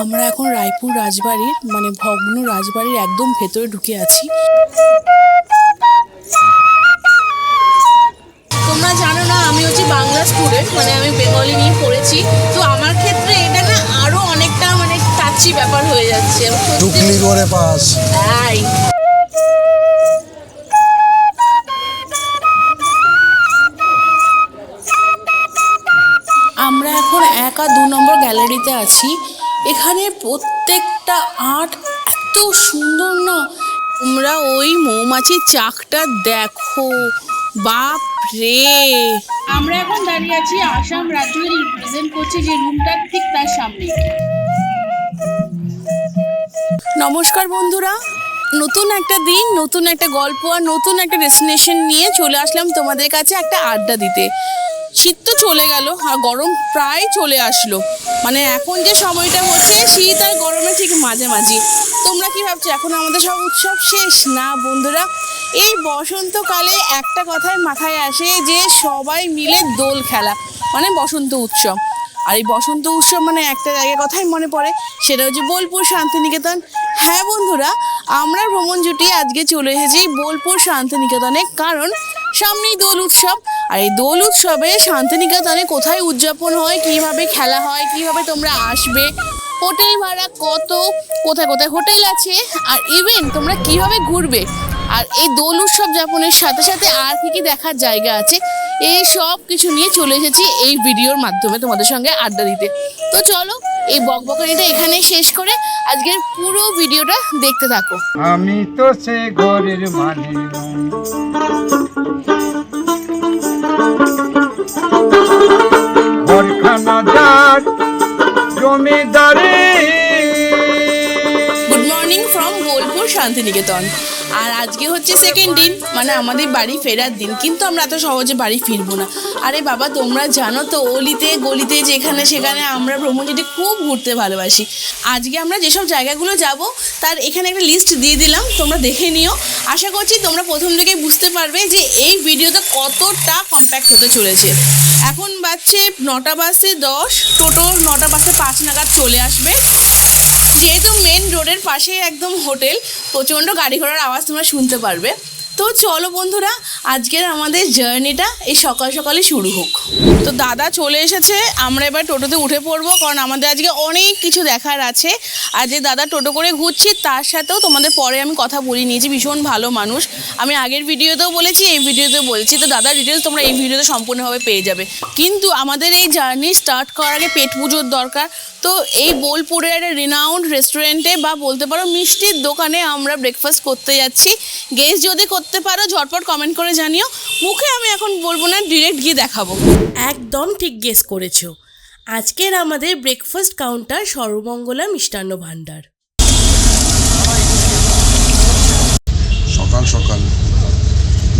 আমরা এখন রায়পুর রাজবাড়ির মানে ভগ্ন রাজবাড়ির একদম ভেতরে ঢুকে আছি। তোমরা জানো না আমি হচ্ছে বাংলা স্টুডেন্ট মানে আমি বেঙ্গলি নিয়ে পড়েছি। তো আমার ক্ষেত্রে এটা না আরও অনেকটা মানে টাচি ব্যাপার হয়ে যাচ্ছে। টুকলি করে পাস তাই। আমরা এখন এক আর দু নম্বর গ্যালারিতে আছি। এখানে প্রত্যেকটা আর্ট এত সুন্দর না। তোমরা ওই মৌমাছির চাকটা দেখো। বাপ রে আমরা এখন দাঁড়িয়ে আছি আসাম রাজ্যকে রিপ্রেজেন্ট করছে যে রুমটা ঠিক তার সামনে। নমস্কার বন্ধুরা। নতুন একটা দিন, নতুন একটা গল্প আর নতুন একটা ডেস্টিনেশন নিয়ে চলে আসলাম তোমাদের কাছে একটা আড্ডা দিতে। শীত তো চলে গেল, আর গরম প্রায় চলে আসলো। মানে এখন যে সময়টা হচ্ছে, শীত আর গরমে ঠিক মাঝামাঝি। তোমরা কি ভাবছ? এখন আমাদের সব উৎসব শেষ? না বন্ধুরা, এই বসন্তকালে একটা কথাই মাথায় আসে যে সবাই মিলে দোল খেলা মানে বসন্ত উৎসব। আর এই বসন্ত উৎসব মানে একটা জায়গার কথাই মনে পড়ে, সেটা হচ্ছে বোলপুর শান্তিনিকেতন। হ্যাঁ বন্ধুরা, আমরা ভ্রমণ জুটি আজকে চলে এসেছি বোলপুর শান্তিনিকেতনে। কারণ সামনেই দোল উৎসব। আর এই দোল উৎসবে শান্তিনিকেতনে কোথায় উদযাপন হয়, কীভাবে খেলা হয়, কীভাবে তোমরা আসবে, হোটেল ভাড়া কত, কোথায় কোথায় হোটেল আছে, আর ইভেন তোমরা কীভাবে ঘুরবে, আর এই দোল উৎসব যাপনের সাথে সাথে আর কি কি দেখার জায়গা আছে, এই সব কিছু নিয়ে চলে এসেছি এই ভিডিওর মাধ্যমে তোমাদের সঙ্গে আড্ডা দিতে। তো চলো এই বকবকানিটা এখানে শেষ করে আজকের পুরো ভিডিওটা দেখতে থাকো। আমি তো সে ঘরের মানে ঘরখানা যার ফ্রম বোলপুর শান্তিনিকেতন আর আজকে হচ্ছে সেকেন্ড দিন মানে আমাদের বাড়ি ফেরার দিন, কিন্তু আমরা এত সহজে বাড়ি ফিরবো না। আরে বাবা, তোমরা জানো তো, অলিতে, গলিতে, যেখানে সেখানে আমরা ভ্রমণ ভ্রমণটি খুব ঘুরতে ভালোবাসি। আজকে আমরা যেসব জায়গাগুলো যাব, তার এখানে একটা লিস্ট দিয়ে দিলাম, তোমরা দেখে নিও। আশা করছি তোমরা প্রথম থেকেই বুঝতে পারবে যে এই ভিডিওতে কতটা কম্প্যাক্ট হতে চলেছে। এখন বাজছে নটা বাজে দশ টোটো নটা বাজে পাঁচ নাগাদ চলে আসবে। যেহেতু মেন রোডের পাশেই একদম হোটেল প্রচণ্ড গাড়ি ঘোড়ার আওয়াজ তোমরা শুনতে পারবে। তো চলো বন্ধুরা, আজকের আমাদের জার্নিটা এই সকাল সকালে শুরু হোক। তো দাদা চলে এসেছে, আমরা এবার টোটোতে উঠে পড়ব, কারণ আমাদের আজকে অনেক কিছু দেখার আছে। আর যে দাদা টোটো করে ঘুরছি, তার সাথেও তোমাদের পরে আমি কথা বলে নিয়েছি, ভীষণ ভালো মানুষ। আমি আগের ভিডিওতেও বলেছি, এই ভিডিওতেও বলেছি। তো দাদার ডিটেলস তোমরা এই ভিডিওতে সম্পূর্ণভাবে পেয়ে যাবে। কিন্তু আমাদের এই জার্নি স্টার্ট করার আগে পেট পুজোর দরকার। তো এই বোলপুরের একটা রিনাউন্ড রেস্টুরেন্টে বা বলতে পারো মিষ্টির দোকানে আমরা ব্রেকফাস্ট করতে যাচ্ছি। গেস্ট যদি করতে পারো ঝটপট কমেন্ট করে জানিও। মুখে আমি এখন বলব না ডিরেক্ট গিয়ে দেখাবো। একদম ঠিক গেস করেছ। আজকের আমাদের ব্রেকফাস্ট কাউন্টার সর্বমঙ্গলা মিষ্টান্ন ভাণ্ডার সকাল সকাল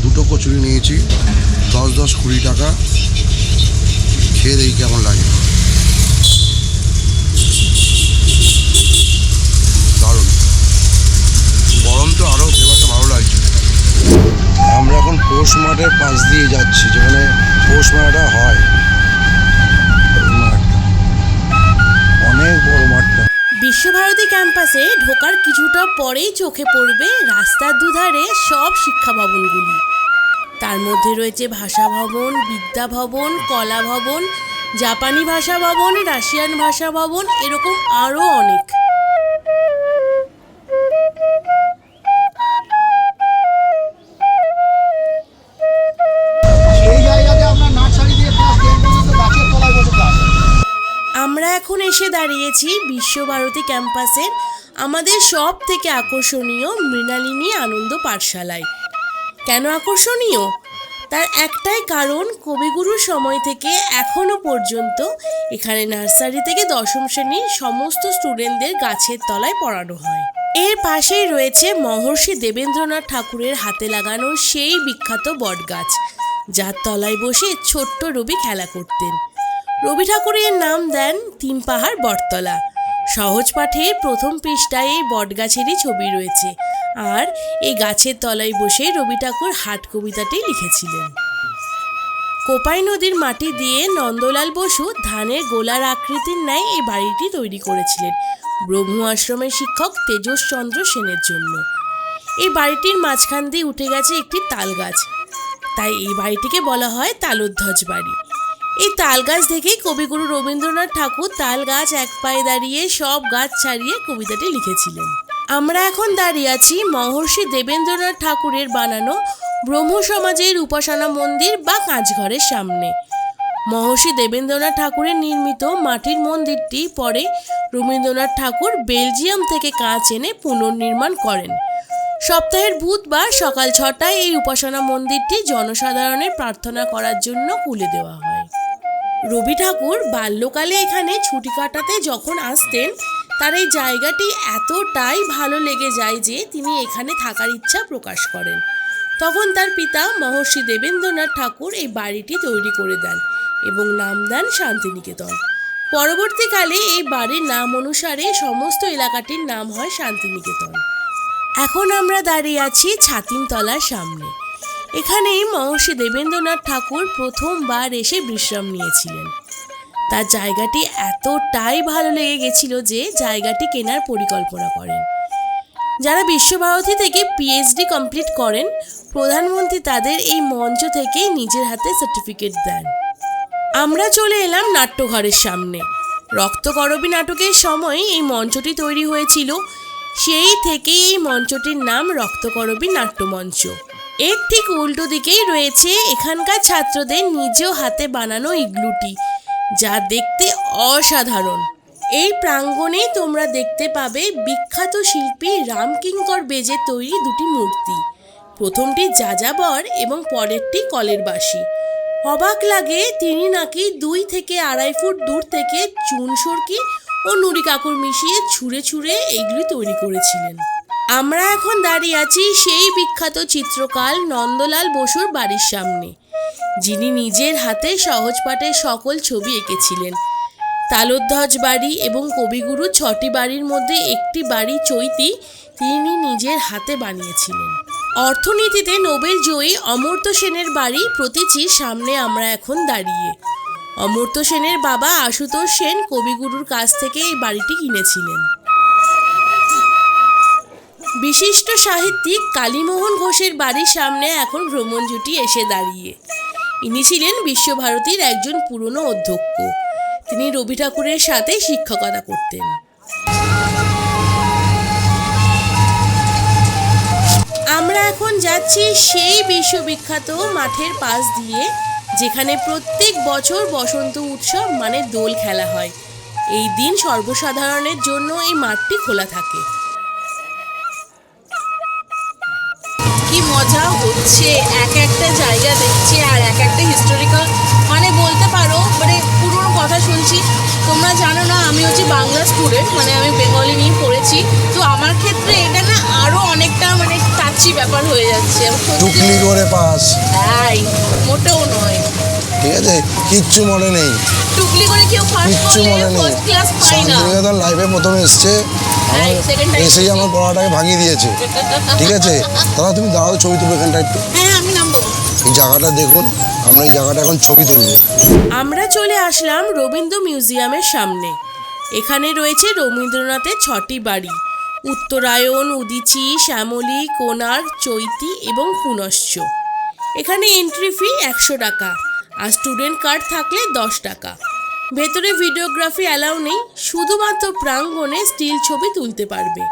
দুটো কচুরি নিয়েছি দশ দশ কুড়ি টাকা। খেয়ে দেখি কেমন লাগে। দারুণ। গরম তো আরও ফ্লেভারটা ভালো লাগছে। আমরা এখন পৌষ মাঠের পাশ দিয়ে যাচ্ছি, যেখানে পৌষ মেলাটা হয়। বিশ্বভারতী ক্যাম্পাসে ঢোকার কিছুটা পরেই চোখে পড়বে রাস্তার দুধারে সব শিক্ষা ভবনগুলি। তার মধ্যে রয়েছে ভাষা ভবন, বিদ্যা ভবন, কলা ভবন, জাপানি ভাষা ভবন, রাশিয়ান ভাষা ভবন, এরকম আরও অনেক। বিশ্বভারতী ক্যাম্পাসের আমাদের সব থেকে আকর্ষণীয় মৃণালিনী আনন্দ পাঠশালায়। কেন আকর্ষণীয়? তার একটাই কারণ, কবিগুরুর সময় থেকে এখনও পর্যন্ত এখানে নার্সারি থেকে দশম শ্রেণির সমস্ত স্টুডেন্টদের গাছের তলায় পড়ানো হয়। এর পাশেই রয়েছে মহর্ষি দেবেন্দ্রনাথ ঠাকুরের হাতে লাগানো সেই বিখ্যাত বটগাছ, যার তলায় বসে ছোট্ট রবি খেলা করতেন। রবি ঠাকুরের নাম দেন তিন পাহাড় বটতলা। সহজ পাঠে প্রথম পৃষ্ঠায় এই বটগাছেরই ছবি রয়েছে। আর এই গাছের তলায় বসে রবি ঠাকুর হাট কবিতাটি লিখেছিলেন। কোপাই নদীর মাটি দিয়ে নন্দলাল বসু ধানের গোলার আকৃতির ন্যায় এই বাড়িটি তৈরি করেছিলেন। ব্রহ্ম আশ্রমের শিক্ষক তেজসচন্দ্র সেনের জন্য। এই বাড়িটির মাঝখান দিয়ে উঠে গেছে একটি তাল গাছ তাই এই বাড়িটিকে বলা হয় তালোধ্বজ বাড়ি। এই তাল গাছ থেকেই কবিগুরু রবীন্দ্রনাথ ঠাকুর তাল গাছ এক পায়ে দাঁড়িয়ে সব গাছ ছাড়িয়ে কবিতাটি লিখেছিলেন। আমরা এখন দাঁড়িয়ে আছি মহর্ষি দেবেন্দ্রনাথ ঠাকুরের বানানো ব্রহ্ম সমাজের উপাসনা মন্দির বা কাঁচঘরের সামনে। মহর্ষি দেবেন্দ্রনাথ ঠাকুরের নির্মিত মাটির মন্দিরটি পরে রবীন্দ্রনাথ ঠাকুর বেলজিয়াম থেকে কাঁচ এনে পুনর্নির্মাণ করেন। সপ্তাহের বুধবার সকাল ছটায় এই উপাসনা মন্দিরটি জনসাধারণের প্রার্থনা করার জন্য খুলে দেওয়া হয়। রবি ঠাকুর বাল্যকালে এখানে ছুটি কাটাতে যখন আসতেন, তার এই জায়গাটি এতটাই ভালো লেগে যায় যে তিনি এখানে থাকার ইচ্ছা প্রকাশ করেন। তখন তার পিতা মহর্ষি দেবেন্দ্রনাথ ঠাকুর এই বাড়িটি তৈরি করে দেন এবং নাম দেন শান্তিনিকেতন। পরবর্তীকালে এই বাড়ির নাম অনুসারে সমস্ত এলাকাটির নাম হয় শান্তিনিকেতন। এখন আমরা দাঁড়িয়ে আছি ছাতিমতলার সামনে। এখানেই মহর্ষি দেবেন্দ্রনাথ ঠাকুর প্রথমবার এসে বিশ্রাম নিয়েছিলেন। তার জায়গাটি এতটাই ভালো লেগে গেছিল যে জায়গাটি কেনার পরিকল্পনা করেন। যারা বিশ্বভারতী থেকে পিএইচডি কমপ্লিট করেন, প্রধানমন্ত্রী তাদের এই মঞ্চ থেকেই নিজের হাতে সার্টিফিকেট দেন। আমরা চলে এলাম নাট্যঘরের সামনে। রক্তকরবী নাটকের সময় এই মঞ্চটি তৈরি হয়েছিল। সেই থেকেই এই মঞ্চটির নাম রক্তকরবী নাট্যমঞ্চ। এর ঠিক উল্টো দিকেই রয়েছে এখানকার ছাত্রদের নিজ হাতে বানানো ইগলুটি, যা দেখতে অসাধারণ। এই প্রাঙ্গণে তোমরা দেখতে পাবে বিখ্যাত শিল্পী রামকিঙ্কর বেজে তৈরি দুটি মূর্তি। প্রথমটি যাযাবর এবং পরেরটি কলের বাসি অবাক লাগে, তিনি নাকি দুই থেকে আড়াই ফুট দূর থেকে চুন সরকি ও নুড়ি কাকড় মিশিয়ে ছুঁড়ে ছুঁড়ে এগুলি তৈরি করেছিলেন। আমরা এখন দাঁড়িয়ে আছি সেই বিখ্যাত চিত্রকাল নন্দলাল বসুর বাড়ির সামনে। যিনি নিজের হাতে সহজ পাঠের সকল ছবি এঁকেছিলেন। তালোধ্বজ বাড়ি এবং কবিগুরু ছটি বাড়ির মধ্যে একটি বাড়ি চৈতি তিনি নিজের হাতে বানিয়েছিলেন। অর্থনীতিতে নোবেল জয়ী অমর্ত্য সেনের বাড়ি প্রতীচির সামনে আমরা এখন দাঁড়িয়ে। অমর্ত্য সেনের বাবা আশুতোষ সেন কবিগুরুর কাছ থেকে এই বাড়িটি কিনেছিলেন। বিশিষ্ট সাহিত্যিক কালীমোহন ঘোষের বাড়ির সামনে এখন ভ্রমণ জুটি এসে দাঁড়িয়ে। ইনি ছিলেন বিশ্বভারতীর একজন পুরনো অধ্যক্ষ। তিনি রবি ঠাকুরের সাথে শিক্ষকতা করতেন। আমরা এখন যাচ্ছি সেই বিশ্ববিখ্যাত মাঠের পাশ দিয়ে, যেখানে প্রত্যেক বছর বসন্ত উৎসব মানে দোল খেলা হয়। এই দিন সর্বসাধারণের জন্য এই মাঠটি খোলা থাকে। হচ্ছে এক একটা জায়গা দেখছি আর এক একটা হিস্টোরিক্যাল মানে বলতে পারো মানে পুরোনো কথা শুনছি। তোমরা জানো না আমি হচ্ছে বাংলা স্টুডেন্ট মানে আমি বেঙ্গলি নিয়ে পড়েছি। তো আমার ক্ষেত্রে এটা না আরও অনেকটা মানে টাচি ব্যাপার হয়ে যাচ্ছে। টুকলি করে পাস। তাই মোটেও নয়। ঠিক আছে কিচ্ছু মনে নেই। টুকলি করে কেউ ফার্স্ট কিচ্ছু মনে নেই। শান্তিনিকেতন লাইভে প্রথমে এসছে। Second time এসেই আমার পড়াটাকে ভাঙিয়ে দিয়েছে। ঠিক আছে? দাদা তুমি দাঁড়াও ছবি তুলবে এখানটা একটু। হ্যাঁ আমি নামবো। এই জায়গাটা দেখুন আমরা এই জায়গাটা এখন ছবি তুলবো। আমরা চলে আসলাম রবীন্দ্র মিউজিয়ামের সামনে। এখানে রয়েছে রবীন্দ্রনাথের ছটি বাড়ি। উত্তরায়ণ উদিচি শ্যামলী কোনার চৈতি এবং পুনশ্চ। এখানে এন্ট্রি ফি একশো টাকা আর স্টুডেন্ট কার্ড থাকলে দশ টাকা। ভেতরে ভিডিওগ্রাফি অ্যালাউ নেই, শুধুমাত্র প্রাঙ্গণে স্টিল ছবি তুলতে পারবে।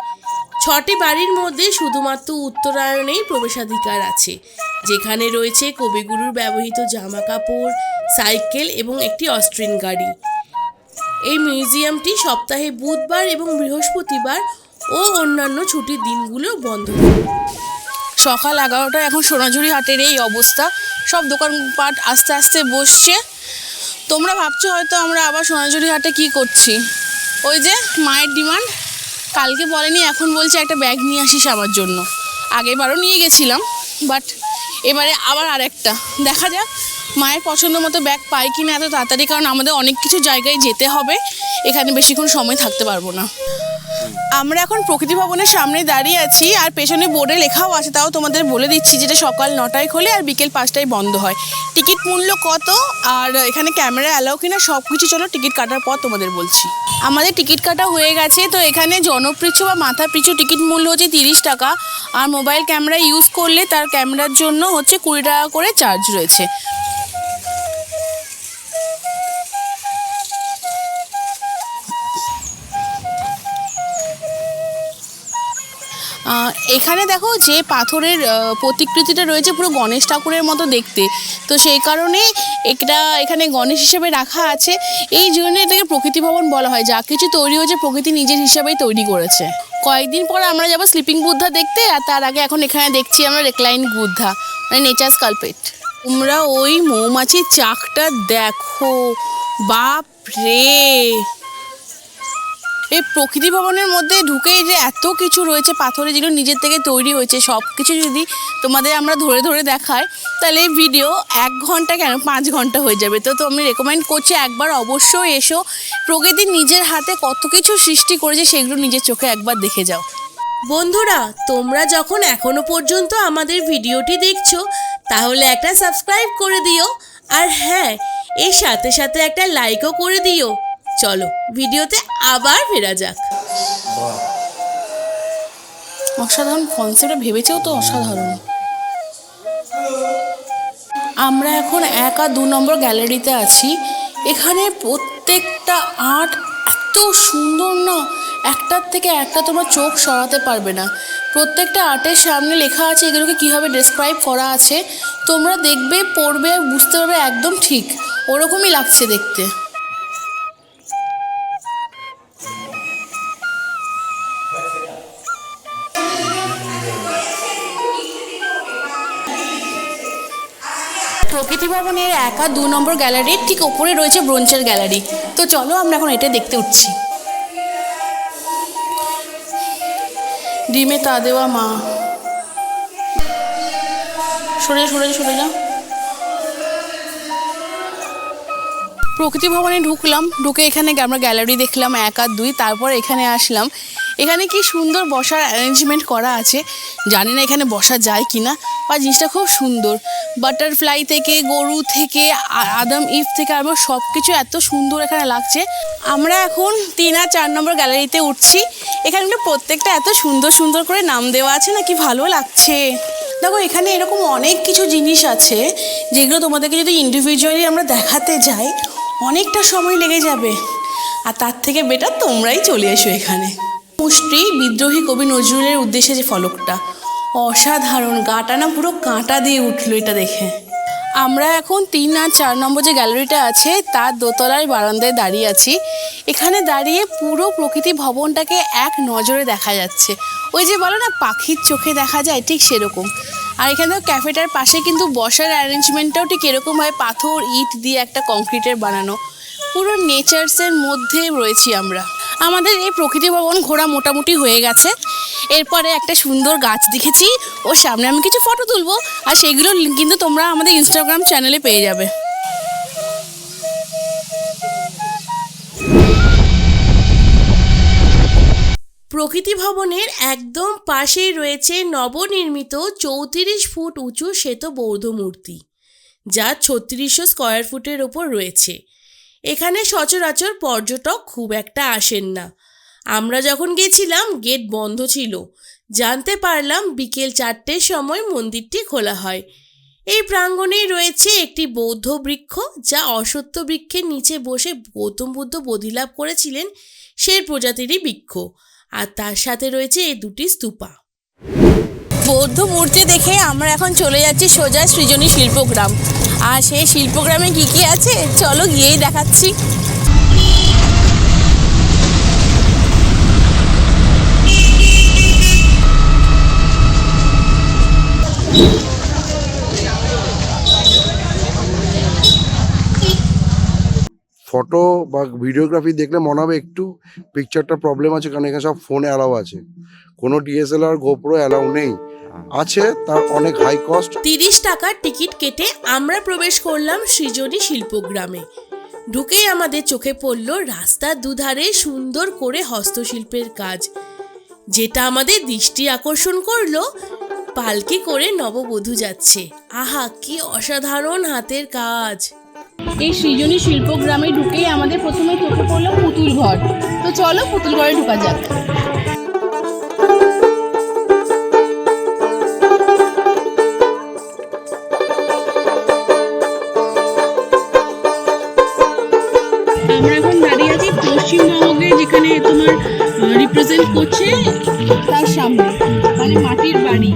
ছটি বাড়ির মধ্যে শুধুমাত্র উত্তরায়ণেই প্রবেশাধিকার আছে, যেখানে রয়েছে কবিগুরুর ব্যবহৃত জামা কাপড় সাইকেল এবং একটি অস্ট্রিন গাড়ি। এই মিউজিয়ামটি সপ্তাহে বুধবার এবং বৃহস্পতিবার ও অন্যান্য ছুটির দিনগুলো বন্ধ সকাল এগারোটা এখন সোনাঝুরি হাটের এই অবস্থা। সব দোকানপাট আস্তে আস্তে বসছে। তোমরা ভাবছ হয়তো আমরা আবার সোনাঝুরি হাটে কি করছি। ওই যে মায়ের ডিমান্ড, কালকে বলেনি, এখন বলছে একটা ব্যাগ নিয়ে আসিস আমার জন্য। আগেরবারও নিয়ে গেছিলাম বাট এবারে আবার আরেকটা। দেখা যাক, মায়ের পছন্দ মতো ব্যাগ পাই কিনা এত তাড়াতাড়ি, কারণ আমাদের অনেক কিছু জায়গায় যেতে হবে। এখানে বেশিক্ষণ সময় থাকতে পারব না। আমরা এখন প্রকৃতি ভবনের সামনে দাঁড়িয়ে আছি, আর পেছনে বোর্ডে লেখাও আছে, তাও তোমাদের বলে দিচ্ছি যেটা সকাল নটায় খোলে আর বিকেল পাঁচটায় বন্ধ হয়। টিকিট মূল্য কত? আর এখানে ক্যামেরা অ্যালাউ কিনা? সব কিছু চলো টিকিট কাটার পর তোমাদের বলছি। আমাদের টিকিট কাটা হয়ে গেছে, তো এখানে জনপিছু বা মাথা পিছু টিকিট মূল্য হচ্ছে তিরিশ টাকা। আর মোবাইল ক্যামেরা ইউজ করলে তার ক্যামেরার জন্য হচ্ছে কুড়ি টাকা করে চার্জ রয়েছে। এখানে দেখো যে পাথরের প্রতিকৃতিটা রয়েছে পুরো গণেশ ঠাকুরের মতো দেখতে। তো সেই কারণে এটা এখানে গণেশ হিসেবে রাখা আছে। এই জন্য এটাকে প্রকৃতি ভবন বলা হয়। যা কিছু তৈরি হয়েছে প্রকৃতি নিজের হিসাবেই তৈরি করেছে। কয়েকদিন পর আমরা যাব স্লিপিং বুদ্ধা দেখতে, আর তার আগে এখন এখানে দেখছি আমরা রেকলাইন বুদ্ধা মানে নেচার স্কালপেট তোমরা ওই মৌমাছির চাকটা দেখো। বাপ রে এই প্রকৃতি ভবনের মধ্যে ঢুকেই যে এত কিছু রয়েছে, পাথরে যেগুলো নিজের থেকে তৈরি হয়েছে সব কিছু যদি তোমাদের আমরা ধরে ধরে দেখাই, তাহলে এই ভিডিও এক ঘণ্টা কেন? পাঁচ ঘণ্টা হয়ে যাবে। তো তো আমি রেকমেন্ড করছি একবার অবশ্যই এসো। প্রকৃতি নিজের হাতে কত কিছু সৃষ্টি করেছে, সেগুলো নিজের চোখে একবার দেখে যাও। বন্ধুরা, তোমরা যখন এখনও পর্যন্ত আমাদের ভিডিওটি দেখছ, তাহলে একটা সাবস্ক্রাইব করে দিও। আর হ্যাঁ এর সাথে সাথে একটা লাইকও করে দিও। চলো, ভিডিওতে আবার ফেরা যাক। অসাধারণ কনসেপ্টটা ভেবেছেও তো অসাধারণ। আমরা এখন এক আর দু নম্বর গ্যালারিতে আছি। এখানে প্রত্যেকটা আর্ট এত সুন্দর না, একটার থেকে একটা তোমার চোখ সরাতে পারবে না। প্রত্যেকটা আর্টের সামনে লেখা আছে এগুলোকে কীভাবে ডেসক্রাইব করা আছে, তোমরা দেখবে, পড়বে, বুঝতে পারবে একদম ঠিক। ওরকমই লাগছে দেখতে। প্রকৃতি ভবনের এক দু নম্বর গ্যালারির ঠিক ওপরে রয়েছে ব্রোঞ্চের গ্যালারি। তো চলো আমরা এখন এটা দেখতে উঠছি। ডিমে তা দেওয়া মা। সরে সরে সরে যা। প্রকৃতি ভবনে ঢুকলাম, ঢুকে এখানে আমরা গ্যালারি দেখলাম এক আর দুই, তারপর এখানে আসলাম। এখানে কি সুন্দর বসার অ্যারেঞ্জমেন্ট করা আছে? জানি না এখানে বসা যায় কি না বা জিনিসটা খুব সুন্দর। বাটারফ্লাই থেকে, গরু থেকে আদম ইফ থেকে আরও সব কিছু এত সুন্দর এখানে লাগছে। আমরা এখন তিন আর চার নম্বর গ্যালারিতে উঠছি। এখানে কিন্তু প্রত্যেকটা এত সুন্দর সুন্দর করে নাম দেওয়া আছে না কি ভালো লাগছে? দেখো, এখানে এরকম অনেক কিছু জিনিস আছে, যেগুলো তোমাদেরকে যদি ইন্ডিভিজুয়ালি আমরা দেখাতে যাই, অনেকটা সময় লেগে যাবে। আর তার থেকে বেটার তোমরাই চলে এসো এখানে। মুষ্টি বিদ্রোহী কবি নজরুলের উদ্দেশ্যে যে ফলকটা। অসাধারণ, গাটা না পুরো কাঁটা দিয়ে উঠল এটা দেখে। আমরা এখন তিন আর চার নম্বর যে গ্যালারিটা আছে, তার দোতলার বারান্দায় দাঁড়িয়ে আছি। এখানে দাঁড়িয়ে পুরো প্রকৃতি ভবনটাকে এক নজরে দেখা যাচ্ছে। ওই যে বলো না, পাখির চোখে দেখা যায় ঠিক সেরকম। আর এখানে ক্যাফেটার পাশে কিন্তু বসার অ্যারেঞ্জমেন্টটাও ঠিক এরকম হয়, পাথর, ইট দিয়ে একটা কংক্রিটের বানানো। পুরো নেচার্সের মধ্যে রয়েছি আমরা। আমাদের এই প্রকৃতি ভবন ঘোরা মোটামুটি হয়ে গেছে। এরপরে একটা সুন্দর গাছ দেখেছি, ওর সামনে আমি কিছু ফটো তুলবো, আর সেগুলো কিন্তু তোমরা আমাদের ইনস্টাগ্রাম চ্যানেলে পেয়ে যাবে। প্রকৃতি ভবনের একদম পাশেই রয়েছে নবনির্মিত চৌত্রিশ ফুট উঁচু শ্বেত বৌদ্ধ মূর্তি যা ছত্রিশশো স্কোয়ার ফুটের ওপর রয়েছে। এখানে সচরাচর পর্যটক খুব একটা আসেন না। আমরা যখন গেছিলাম, গেট বন্ধ ছিল। জানতে পারলাম বিকেল চারটের সময় মন্দিরটি খোলা হয়। এই প্রাঙ্গণেই রয়েছে একটি বৌদ্ধ বৃক্ষ, যা অসত্য বৃক্ষের নিচে বসে গৌতম বুদ্ধ বোধিলাভ করেছিলেন সেই প্রজাতিরই বৃক্ষ, আর তার সাথে রয়েছে এই দুটি স্তূপা। বৌদ্ধ মূর্তি দেখে আমরা এখন চলে যাচ্ছি সোজা সৃজনী শিল্পগ্রাম। আর সেই শিল্পগ্রামে কি কি আছে? চলো গিয়েই দেখাচ্ছি। ফটো বা ভিডিওগ্রাফি দেখলে মনে হবে একটু পিকচারটা প্রবলেম আছে, কারণ এখানে সব ফোনে অ্যালাউ আছে। কোনো ডিএসএলআর গোপ্রো অ্যালাউ নেই। আছে তার অনেক হাই কস্ট তিরিশ টাকার টিকিট কেটে আমরা প্রবেশ করলাম সৃজনী শিল্পগ্রামে ঢুকেই আমাদের চোখে পড়ল রাস্তার দুধারে সুন্দর করে হস্তশিল্পের কাজ। যেটা আমাদের দৃষ্টি আকর্ষণ করল পালকি করে নববধূ যাচ্ছে। আহা কি অসাধারণ হাতের কাজ! এই সৃজনী শিল্পগ্রামে ঢুকেই আমাদের প্রথমে চোখে পড়ল পুতুল ঘর। তো চলো পুতুল ঘরে ঢুকা যাক। তোমার রিপ্রেজেন্ট করছে তার সামনে মানে মাটির বাড়ি।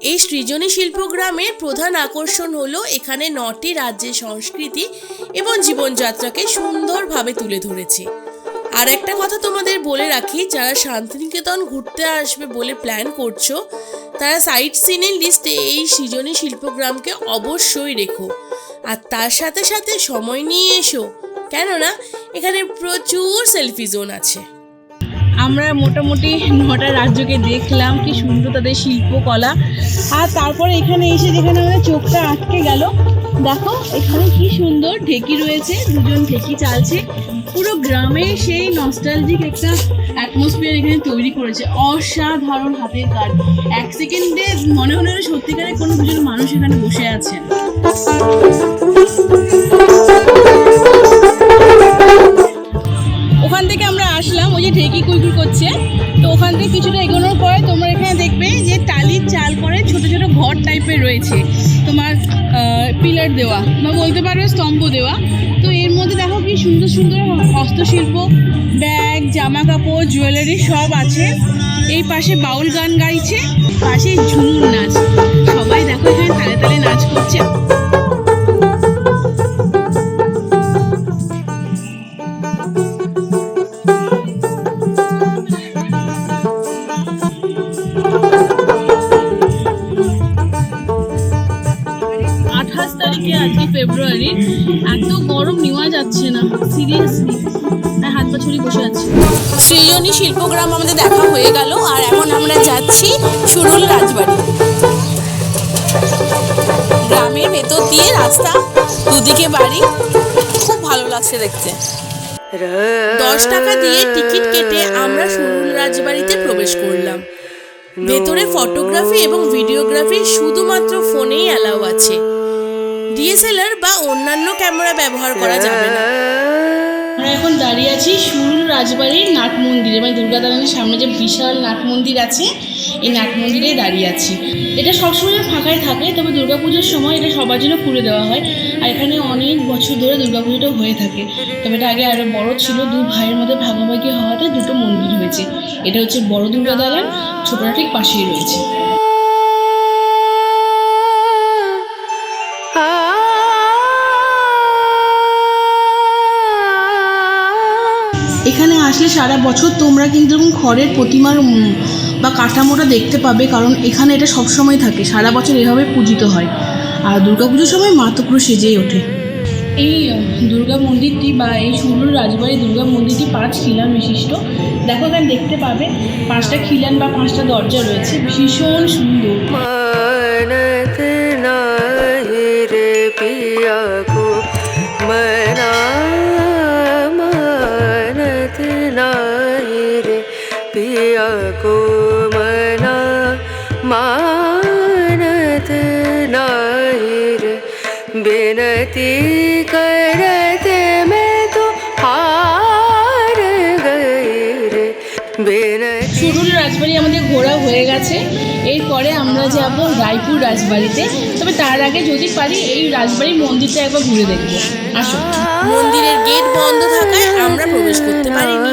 এই সৃজনী শিল্পগ্রামের প্রধান আকর্ষণ হলো এখানে নটি রাজ্যের সংস্কৃতি এবং জীবনযাত্রাকে সুন্দরভাবে তুলে ধরেছে। আর একটা কথা তোমাদের বলে রাখি, যারা শান্তিনিকেতন ঘুরতে আসবে বলে প্ল্যান করছ, তারা সাইট সিনের লিস্টে এই সৃজনী শিল্পগ্রামকে অবশ্যই রেখো। আর তার সাথে সাথে সময় নিয়ে এসো। কেননা এখানে প্রচুর সেলফি জোন আছে। আমরা মোটামুটি নটা রাজ্যকে দেখলাম, কি সুন্দর তাদের শিল্পকলা। আর তারপরে এখানে এসে যেখানে আমাদের চোখটা আটকে গেল, দেখো এখানে কি সুন্দর ঢেকি রয়েছে, দুজন ঢেকি চালছে। পুরো গ্রামে সেই নস্টালজিক একটা অ্যাটমসফিয়ার এখানে তৈরি করেছে, অসাধারণ হাতের কাজ। এক সেকেন্ডে মনে হলো যেন সত্যিকারের কোনো দুজন মানুষ এখানে বসে আছেন। আসলাম, ওই যে ঢেকি কুইকুই করছে। তো ওখান থেকে কিছুটা এগোনোর পরে তোমরা এখানে দেখবে যে টালির চাল করে ছোট ছোট ঘর টাইপের রয়েছে। তোমার পিলার দেওয়া বা বলতে পারবে স্তম্ভ দেওয়া। তো এর মধ্যে দেখো কি সুন্দর সুন্দর হস্তশিল্প, ব্যাগ জামা কাপড় জুয়েলারি সব আছে। এই পাশে বাউল গান গাইছে, পাশে ঝুমুর নাচ। সবাই দেখো এখানে তালে তালে নাচ করছে। আঠাশ তারিখে আজকে ফেব্রুয়ারি। এত গরম নেওয়া যাচ্ছে না সিরিয়াসলি হাত পা বসে আছি। সৃজনী শিল্পগ্রাম আমাদের দেখা হয়ে গেল, আর এখন আমরা যাচ্ছি সুরুল রাজবাড়ি। গ্রামের ভেতর দিয়ে রাস্তা, দুদিকে বাড়ি। খুব ভালো লাগছে দেখতে। দশ টাকা দিয়ে টিকিট কেটে আমরা সুরুল রাজবাড়িতে প্রবেশ করলাম। ভেতরে ফটোগ্রাফি এবং ভিডিওগ্রাফি শুধুমাত্র ফোনেই অ্যালাউ আছে। ডিএসএলআর বা অন্যান্য ক্যামেরা ব্যবহার করা যাবে না। আমরা এখন দাঁড়িয়ে আছি সুরুল রাজবাড়ির নাট মন্দিরে মানে দুর্গা দালানের সামনে যে বিশাল নাট মন্দির আছে, এই নাট মন্দিরে দাঁড়িয়ে আছি। এটা সবসময় ফাঁকাই থাকে, তবে দুর্গাপুজোর সময় এটা সবার জন্য খুলে দেওয়া হয়। আর এখানে অনেক বছর ধরে দুর্গা দুর্গাপুজোটা হয়ে থাকে। তবে এটা আগে আরও বড় ছিল, দু ভাইয়ের মধ্যে ভাগাভাগি হওয়াতে দুটো মন্দির হয়েছে। এটা হচ্ছে বড় দুর্গা দালান ছোটটা ঠিক পাশেই রয়েছে। সারা বছর তোমরা কিন্তু এরকম খড়ের প্রতিমার বা কাঠামোটা দেখতে পাবে, কারণ এখানে এটা সবসময় থাকে। সারা বছর এভাবে পূজিত হয়। আর দুর্গাপুজোর সময় মা তো পুরো সেজেই ওঠে। এই দুর্গা মন্দিরটি বা এই সুরুল রাজবাড়ি, দুর্গা মন্দিরটি পাঁচ খিলান বিশিষ্ট। দেখো এখানে দেখতে পাবে, পাঁচটা খিলান বা পাঁচটা দরজা রয়েছে। ভীষণ সুন্দর। নাই রে, পিয়া কোমলা মানত নাই রে। বিনতি করতে মে তো হার গই রে। বিনতি শুরুর রাজবাড়ি আমাদের ঘোরা হয়ে গেছে। এরপরে আমরা যাব রায়পুর রাজবাড়িতে। তবে তার আগে যদি পারি এই রাজবাড়ির মন্দিরটা একবার ঘুরে দেখব। আসো মন্দিরের গেট বন্ধ থাকায় আমরা প্রবেশ করতে পারিনি।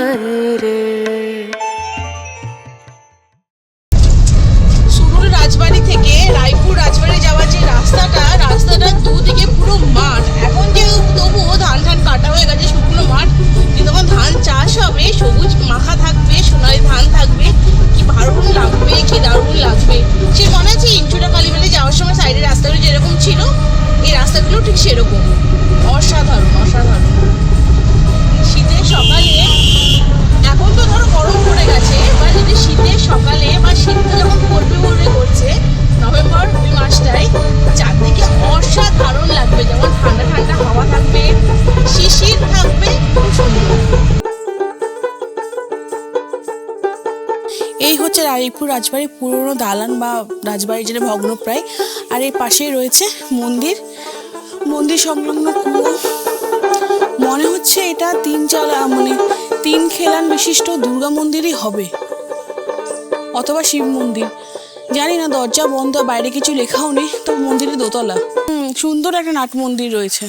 রাজবাড়ি থেকে রায়পুর রাজবাড়ি যাওয়ার যে রাস্তাটা রাস্তাটা দুদিকে পুরো মাঠ। এখন যেহেতু তবুও ধান ধান কাটা হয়ে গেছে শুকনো মাঠ কিন্তু ধান চাষ হবে সবুজ মাখা থাকবে সোনালি ধান থাকবে রাস্তাগুলো ঠিক সেরকম অসাধারণ অসাধারণ। শীতের সকালে, এখন তো ধরো গরম পড়ে গেছে বা যদি শীতের সকালে বা শীতটা যখন পড়বে পড়বে করছে, নভেম্বর মাসটায় চারদিকে অসাধারণ লাগবে, যেমন ঠান্ডা ঠান্ডা হাওয়া থাকবে, শিশির থাকবে এই হচ্ছে রাজীবপুর রাজবাড়ির পুরনো দালান বা রাজবাড়ি যেটা ভগ্নপ্রায়, আর এর পাশেই রয়েছে মন্দির। মন্দির সংলগ্ন কুয়ো। মনে হচ্ছে এটা তিন চালা মানে তিন খেলান বিশিষ্ট দুর্গা মন্দিরই হবে। অথবা শিব মন্দির। জানি না, দরজা বন্ধ, বাইরে কিছু লেখাও নেই তো মন্দিরের দোতলা। সুন্দর একটা নাট মন্দির রয়েছে।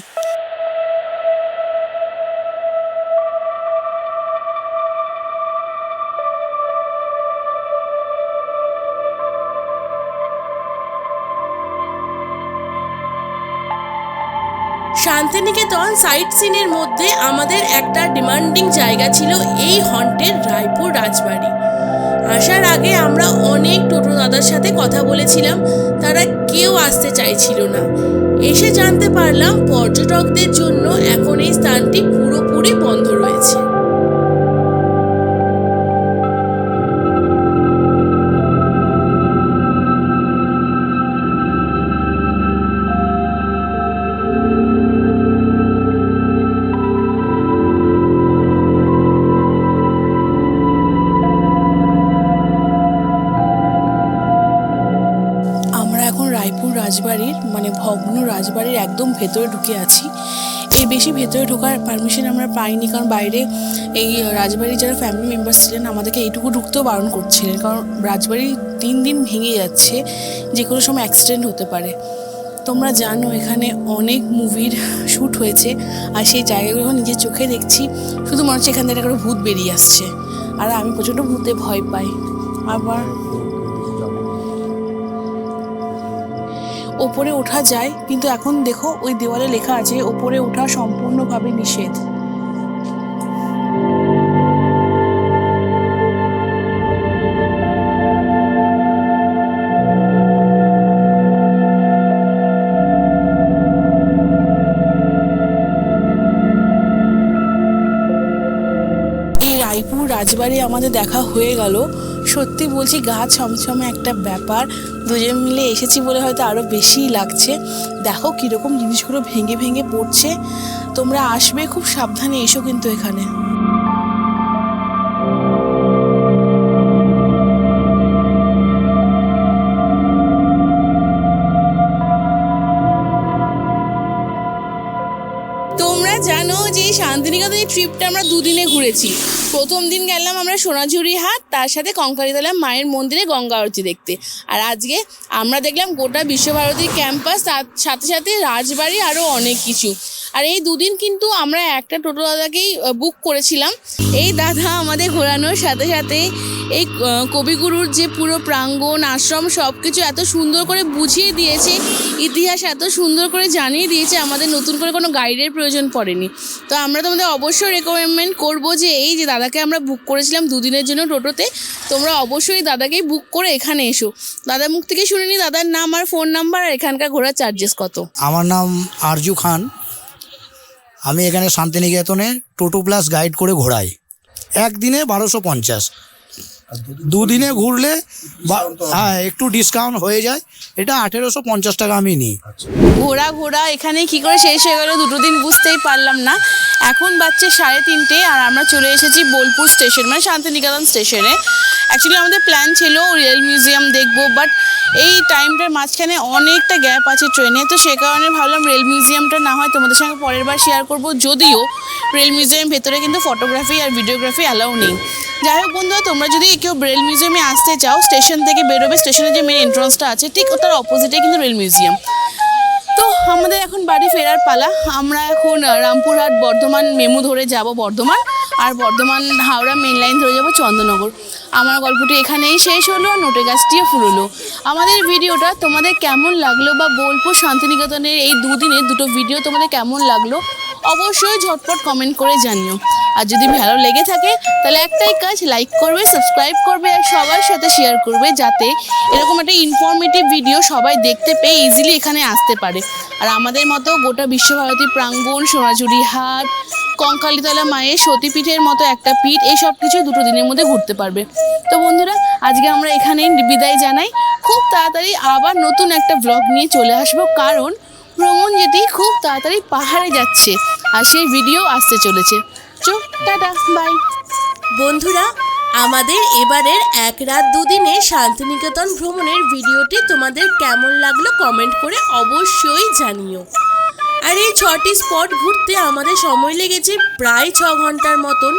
শান্তিনিকেতন সাইট সিনের মধ্যে আমাদের একটা ডিমান্ডিং জায়গা ছিল এই হন্টের রায়পুর রাজবাড়ি। আসার আগে আমরা অনেক টোটো দাদার সাথে কথা বলেছিলাম, তারা কেউ আসতে চাইছিল না। এসে জানতে পারলাম পর্যটকদের জন্য এখন এই স্থানটি পুরোপুরি বন্ধ রয়েছে। রাজবাড়ির একদম ভেতরে ঢুকে আছি। এই বেশি ভেতরে ঢোকার পারমিশন আমরা পাইনি কারণ বাইরে এই রাজবাড়ির যারা ফ্যামিলি মেম্বার্স ছিলেন, আমাদেরকে এইটুকু ঢুকতেও বারণ করছিলেন। কারণ রাজবাড়ি দিন দিন ভেঙে যাচ্ছে, যে কোনো সময় অ্যাক্সিডেন্ট হতে পারে। তোমরা জানো এখানে অনেক মুভির শ্যুট হয়েছে, আর সেই জায়গাগুলো নিজের চোখে দেখছি শুধু মনে হচ্ছে এখান থেকে একটা ভূত বেরিয়ে আসছে। আর আমি প্রচণ্ড ভূতে ভয় পাই। আবার ওপরে ওঠা যায়, কিন্তু এখন দেখো ওই দেওয়ালে লেখা আছে, ওপরে ওঠা সম্পূর্ণভাবে নিষেধ। রায়পুর রাজবাড়ি আমাদের দেখা হয়ে গেল। সত্যি বলছি, গা ছমছমে একটা ব্যাপার। দুজন মিলে এসেছি বলে হয়তো আরও বেশিই লাগছে। দেখো কীরকম জিনিসগুলো ভেঙে ভেঙে পড়ছে। তোমরা আসবে, খুব সাবধানে এসো কিন্তু এখানে। যে এই ট্রিপটা আমরা দুদিনে ঘুরেছি। প্রথম দিন গেলাম আমরা সোনাঝুরি হাট, তার সাথে কঙ্কালীতলা মায়ের মন্দিরে গঙ্গা আরতি দেখতে। আর আজকে আমরা দেখলাম গোটা বিশ্বভারতী ক্যাম্পাস, তার সাথে সাথে রাজবাড়ি আরও অনেক কিছু। আর এই দুদিন কিন্তু আমরা একটা টোটো দাদাকেই বুক করেছিলাম। এই দাদা আমাদের ঘোরানোর সাথে সাথে এই কবিগুরুর যে পুরো প্রাঙ্গণ, আশ্রম সব কিছু এত সুন্দর করে বুঝিয়ে দিয়েছে, ইতিহাস এত সুন্দর করে জানিয়ে দিয়েছে, আমাদের নতুন করে কোনো গাইডের প্রয়োজন পড়েনি। তো আমরা তোমাদের অবশ্যই রেকমেন্ড করব যে এই যে দাদাকে আমরা বুক করেছিলাম দুদিনের জন্য টোটোতে, তোমরা অবশ্যই দাদাকেই বুক করে এখানে এসো। দাদার মুখ থেকে শুনে নি, দাদার নাম আর ফোন নাম্বার আর এখানকার ঘোরার চার্জেস কত? আমার নাম আরজু খান। আমি এখানে শান্তিনিকেতনে টোটো প্লাস গাইড করে ঘোরাই। একদিনে বারোশো পঞ্চাশ। দুদিনে ঘুরলে হ্যাঁ একটু ডিসকাউন্ট হয়ে যায়। এটা আঠেরোশো পঞ্চাশ টাকা আমি নিই। ঘোরা ঘোরা এখানে কি করে শেষ হয়ে গেল? দুটো দিন বুঝতেই পারলাম না। এখন বাচ্চা সাড়ে তিনটে আর আমরা চলে এসেছি বোলপুর স্টেশন মানে শান্তিনিকেতন স্টেশনে। অ্যাকচুয়ালি আমাদের প্ল্যান ছিল রেল মিউজিয়াম দেখব বাট এই টাইমটার মাঝখানে অনেকটা গ্যাপ আছে ট্রেনে তো সে কারণে ভাবলাম রেল মিউজিয়ামটা না হয় তোমাদের সঙ্গে পরের বার শেয়ার করব। যদিও রেল মিউজিয়ামের ভেতরে কিন্তু ফটোগ্রাফি আর ভিডিওগ্রাফি অ্যালাউ নেই। যাই হোক বন্ধুরা, তোমরা যদি কেউ রেল মিউজিয়ামে আসতে চাও, স্টেশন থেকে বেরোবে, স্টেশনের যে মেন এন্ট্রান্সটা আছে, ঠিক তার অপোজিটে কিন্তু রেল মিউজিয়াম। তো আমাদের এখন বাড়ি ফেরার পালা। আমরা এখন রামপুরহাট, বর্ধমান, মেমু ধরে যাব বর্ধমান, আর বর্ধমান হাওড়া মেন লাইন ধরে যাব চন্দ্রনগর আমার গল্পটি এখানেই শেষ হলো, নোটে গাছটিও ফুরলো। আমাদের ভিডিওটা তোমাদের কেমন লাগল বা বোলপুর শান্তিনিকেতনের এই দুদিনের দুটো ভিডিও তোমাদের কেমন লাগল, অবশ্যই ঝটপট কমেন্ট করে জানিও। আর যদি ভালো লেগে থাকে, তাহলে একটাই কাজ লাইক করবে সাবস্ক্রাইব করবে আর সবার সাথে শেয়ার করবে যাতে এরকম একটা ইনফরমেটিভ ভিডিও সবাই দেখতে পেয়ে ইজিলি এখানে আসতে পারে। আর আমাদের মতো গোটা বিশ্বভারতী প্রাঙ্গণ, সোনাঝুরি হাট, কঙ্কালীতলা মায়ের সতীপীঠের মতো একটা পীঠ, এই সব কিছু দুটো দিনের মধ্যে ঘুরতে পারবে। তো বন্ধুরা, আজকে আমরা এখানেই বিদায় জানাই। খুব তাড়াতাড়ি আবার নতুন একটা ব্লগ নিয়ে চলে আসব, কারণ ভ্রমণ যেটি খুব তাড়াতাড়ি পাহাড়ে যাচ্ছে আর সেই ভিডিও আসতে চলেছে। চো টাটা বাই বন্ধুরা, আমাদের এবারের এক রাত দুদিনে শান্তিনিকেতন ভ্রমণের ভিডিওটি তোমাদের কেমন লাগল কমেন্ট করে অবশ্যই জানিও। আর এই ছটি স্পট ঘুরতে আমাদের সময় লেগেছে প্রায় ছ ঘণ্টার মতন।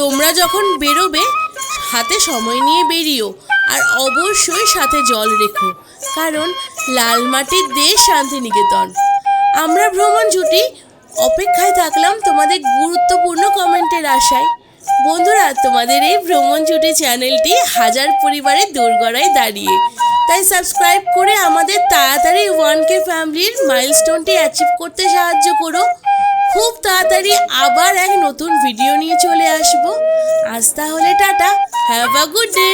তোমরা যখন বেরোবে, হাতে সময় নিয়ে বেরিও আর অবশ্যই সাথে জল রেখো, কারণ লাল মাটির দেশ শান্তিনিকেতন। আমরা ভ্রমণ জুটি অপেক্ষায় থাকলাম তোমাদের গুরুত্বপূর্ণ কমেন্টের আশায়। বন্ধুরা, তোমাদের এই ভ্রমণ জুটি চ্যানেলটি হাজার পরিবারের দোরগড়ায় দাঁড়িয়ে। তাই সাবস্ক্রাইব করে আমাদের তাড়াতাড়ি ওয়ান কে ফ্যামিলির মাইলস্টোনটি অ্যাচিভ করতে সাহায্য করো। খুব তাড়াতাড়ি আবার এক নতুন ভিডিও নিয়ে চলে আসব। আজ তাহলে tata, have a good day.